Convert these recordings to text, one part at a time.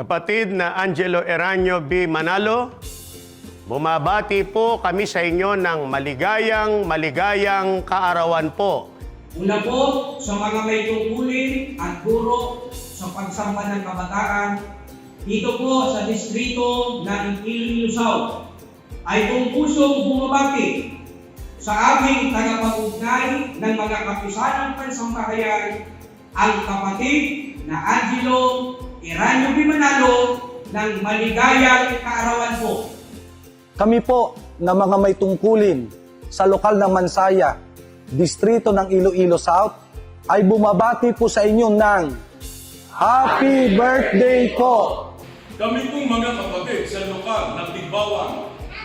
Kapatid na Angelo Eranio B. Manalo, bumabati po kami sa inyo ng maligayang, maligayang kaarawan po. Una po sa mga may tungkulin at guro sa pagsamba ng kabataan dito po sa distrito ng Iloilo South ay kung pusong bumabati sa aming tagapag-ugnay ng mga kapisanang pansambahayan ang kapatid na Angelo Iranyo Bimanalo ng maligayang kaarawan po. Kami po na mga may tungkulin sa lokal ng Mansaya, distrito ng Iloilo South, ay bumabati po sa inyo ng Happy Birthday po! Kami pong mga kapatid sa lokal ng Tigbawan,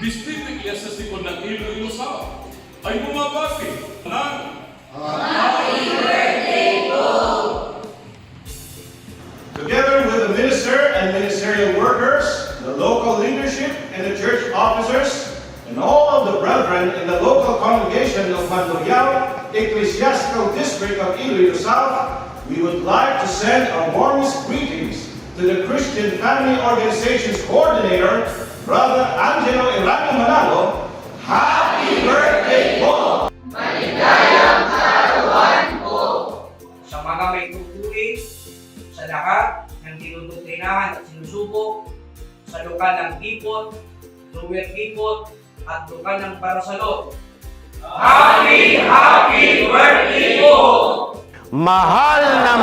Distrito Eclesiastico ng Iloilo South, ay bumabati ng Together and ministerial workers, the local leadership and the church officers, and all of the brethren in the local congregation of Mandurriao Ecclesiastical District of Iloilo South, we would like to send our warmest greetings to the Christian Family Organizations Coordinator, Brother Angelo Irano Manalo. Happy birthday po! sa mga may tungkulin sa lahat ng dinudoktrinahan at sinusubok sa lokal ng Dipot, Ruwer Dipot, at lokal ng Parasalot. Happy, happy birthday po! Mahal na